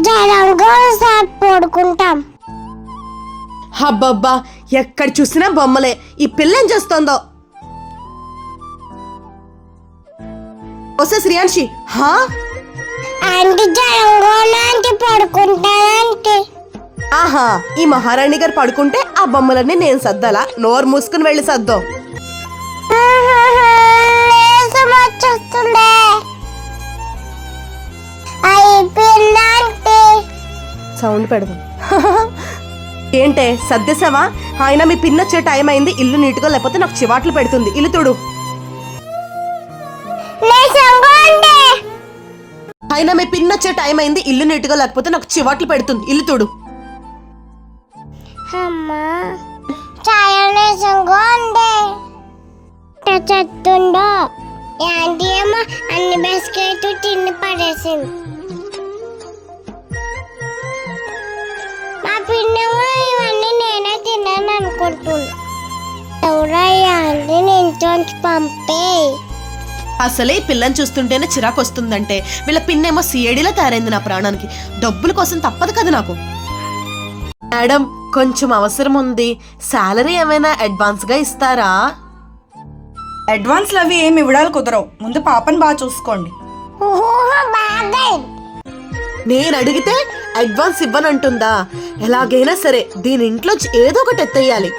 జనంగా పడుకుంటాం. హబ్బబ్బా ఎక్కడ చూసినా బొమ్మలే. ఈ పిల్ల ఏం చేస్తోందో? వస్తే శ్రీయాంశి హా? జనంగా పడుకుంటానంటే ఆహా ఈ మహారాణి గారు పడుకుంటే ఆ బొమ్మలన్నీ నేను సర్దాలా? నోరు మూసుకుని వెళ్ళి సర్దో. సౌండ్ పెడదాం. ఏంటే సర్దేశావా? ఆయన మీ పిన్న వచ్చే టైం అయింది ఇల్లు నీట్గా లేకపోతే నాకు చివాట్లు పెడుతుంది. ఇల్లు తుడు. ఆయన మీ పిన్న వచ్చే టైం అయింది ఇల్లు నీట్గా లేకపోతే నాకు చివాట్లు పెడుతుంది. ఇల్లు తుడు. చెత్తుండో యాంటీ ఏమో అన్ని బిస్కెట్ తిని పడేసింది. పిన్నేమో ఇవన్నీ నేనే తిన్నాను అనుకుంటున్నా. ఎవరయ్యా? అంటే నేను పంపే. అసలే ఈ పిల్లని చూస్తుంటేనే చిరాకు వస్తుందంటే వీళ్ళ పిన్నేమో సిఐడిలా తయారైంది నా ప్రాణానికి. డబ్బుల కోసం తప్పదు కదా నాకు. మేడం కొంచెం అవసరం ఉంది. శాలరీ ఏమైనా అడ్వాన్స్గా ఇస్తారా? అడ్వాన్స్లు అవి ఏమి ఇవ్వడాలు కుదరవు. ముందు పాపని బాగా చూసుకోండి. నేను అడిగితే అడ్వాన్స్ ఇవ్వనంటుందా? ఎలాగైనా సరే దీని ఇంట్లో ఏదో ఒకటి ఎత్తేయాలి.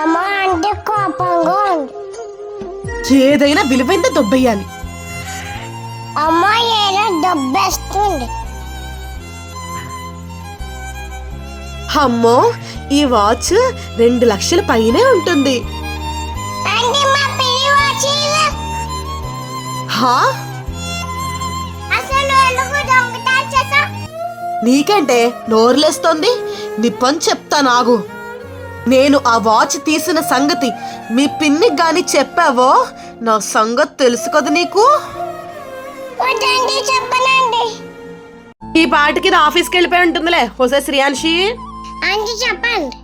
అమ్మ అంటే కోపంగా ఉంది. ఏదైనా విలువైందే దొబ్బెయ్యాలి అమ్మ ఏదో దెబ్బేస్తుంది. అమ్మో ఈ వాచ్ రెండు లక్షల పైనే ఉంటుంది. హా? నీకంటే నోరులేస్తోంది. నిప్పని చెప్తా నాగు. నేను ఆ వాచ్ తీసిన సంగతి మీ పిన్నికి గాని చెప్పావో? నా సంగతి తెలుసు కదా నీకు? ఈ పాటికి నా ఆఫీస్కి వెళ్ళిపోయి ఉంటుందిలే హోసే శ్రీయాన్షి చెప్పండి.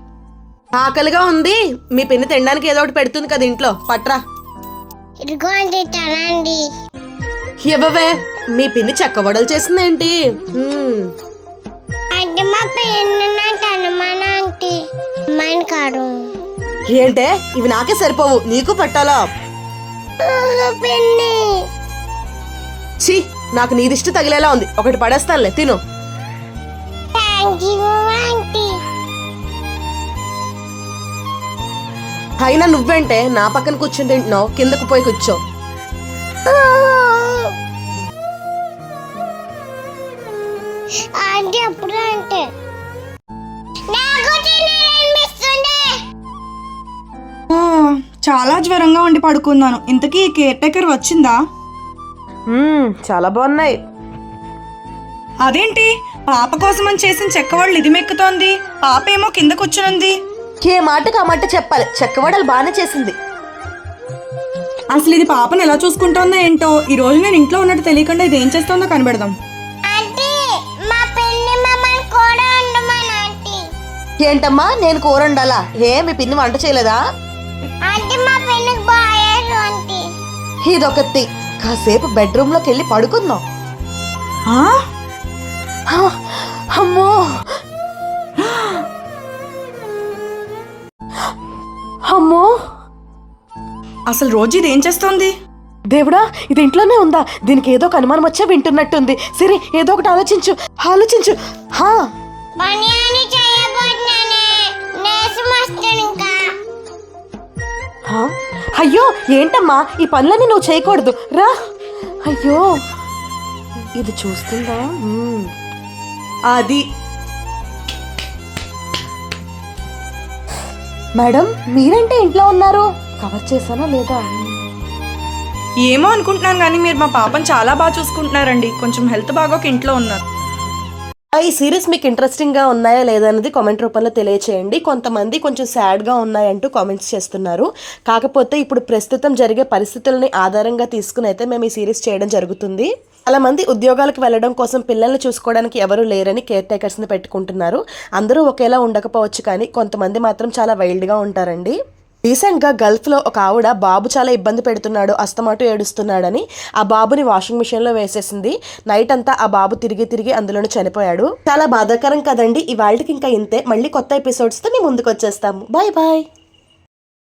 ఆకలిగా ఉంది మీ పిన్ని తినడానికి ఏదో ఒకటి పెడుతుంది కదా ఇంట్లో పట్రా. ఇవ్వవే మీ పిన్ని చెక్కవడలు చేసిందేంటి? హ్మ్. అంటే మా ఏంటే? ఇవి నాకే సరిపోవు. నీకు పెట్టాలా? పిన్ని. ఛీ నాకు నీ దిష్టి తగిలేలా ఉంది. ఒకటి పడేస్తానులే తిను. Thank you aunty. అయినా నువ్వేంటే? నా పక్కన కూర్చుని తింటున్నావు. కిందకు పోయి కూర్చో. అప్పుడు అంటే? చాలా జ్వరంగా ఉండి పడుకున్నాను. ఇంతకీ కేర్ టేకర్ వచ్చిందా? చాలా బాగున్నాయి. అదేంటి? పాప కోసం అని చేసిన చెక్కవాళ్ళు ఇది మెక్కుతోంది. పాప ఏమో కింద కూర్చునుంది. ఏ మాటకు ఆ మాట చెప్పాలి. చెక్కవడలు బాగానే చేసింది. అసలు ఇది పాపను ఎలా చూసుకుంటోందో ఏంటో ఈ రోజు నేను ఇంట్లో ఉన్నట్టు తెలియకుండా ఇది ఏం చేస్తోందో కనిపెడదాం. ఏంటమ్మా నేను కూర ఉండాలా ఏ మీ పిన్ని వంట చేయలేదా? ఇదొకటి. కాసేపు బెడ్రూమ్లోకి వెళ్ళి పడుకుందాం. అమ్మో. అమ్మో. అసలు రోజు ఇది ఏం చేస్తోంది? దేవుడా ఇది ఇంట్లోనే ఉందా? దీనికి ఏదో ఒక అనుమానం వచ్చే వింటున్నట్టుంది. సరే ఏదో ఒకటి ఆలోచించు. ఆలోచించు. హా. అయ్యో ఏంటమ్మా? ఈ పనులన్నీ నువ్వు చేయకూడదు. రా. అయ్యో. ఇది చూస్తుందా. అది. మేడం మీరేంటే ఇంట్లో ఉన్నారు. కవర్ చేశానా లేదా? ఏమో అనుకుంటున్నాను కానీ మీరు మా పాపను చాలా బాగా చూసుకుంటున్నారండి. కొంచెం హెల్త్ బాగోక ఇంట్లో ఉన్నారు. ఈ సిరీస్ మీకు ఇంట్రెస్టింగ్గా ఉన్నాయా లేదా అనేది కామెంట్ రూపంలో తెలియచేయండి. కొంతమంది కొంచెం సాడ్గా ఉన్నాయంటూ కామెంట్స్ చేస్తున్నారు. కాకపోతే ఇప్పుడు ప్రస్తుతం జరిగే పరిస్థితులని ఆధారంగా తీసుకుని అయితే మేము ఈ సిరీస్ చేయడం జరుగుతుంది. చాలా మంది ఉద్యోగాలకు వెళ్ళడం కోసం పిల్లల్ని చూసుకోవడానికి ఎవరు లేరని కేర్ టేకర్స్ని పెట్టుకుంటున్నారు. అందరూ ఒకేలా ఉండకపోవచ్చు కానీ కొంతమంది మాత్రం చాలా వైల్డ్గా ఉంటారండి. రీసెంట్గా గల్ఫ్లో ఒక ఆవిడ బాబు చాలా ఇబ్బంది పెడుతున్నాడు అస్తమాటు ఏడుస్తున్నాడని ఆ బాబుని వాషింగ్ మిషన్లో వేసేసింది. నైట్ అంతా ఆ బాబు తిరిగి తిరిగి అందులోనే చనిపోయాడు. చాలా బాధాకరం కదండి. ఇవాళకి ఇంకా ఇంతే. మళ్ళీ కొత్త ఎపిసోడ్స్తో మీ ముందుకు వచ్చేస్తాము బాయ్ బాయ్.